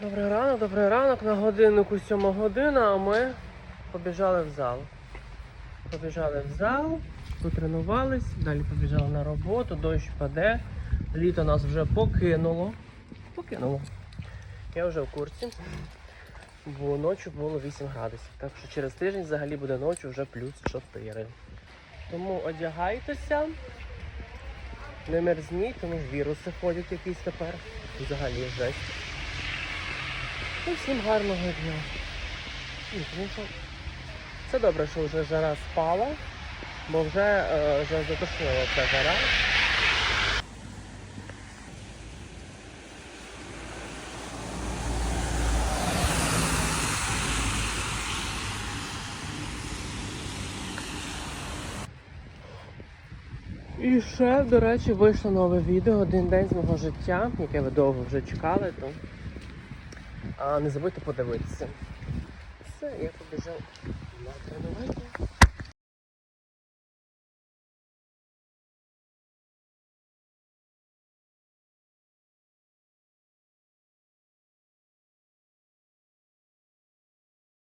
Добрий ранок, добрий ранок. На годиннику 7 година, а ми побіжали в зал. Побіжали в зал, потренувались, далі побіжали на роботу, дощ паде. Літо нас вже покинуло. Покинуло. Я вже в курсі. Бо ночі було 8 градусів. Так що через тиждень взагалі буде ночі вже плюс 4. Тому одягайтеся, не мерзніть, тому ж віруси ходять якісь тепер. Взагалі жесть. Ну, всім гарного дня. Це добре, що вже жара спала, бо вже, е, вже затошнила ця жара. І ще, до речі, вийшло нове відео один день з мого життя, яке ви довго вже чекали, то а, не забудьте подивитися. Все, я побіжав на тренування.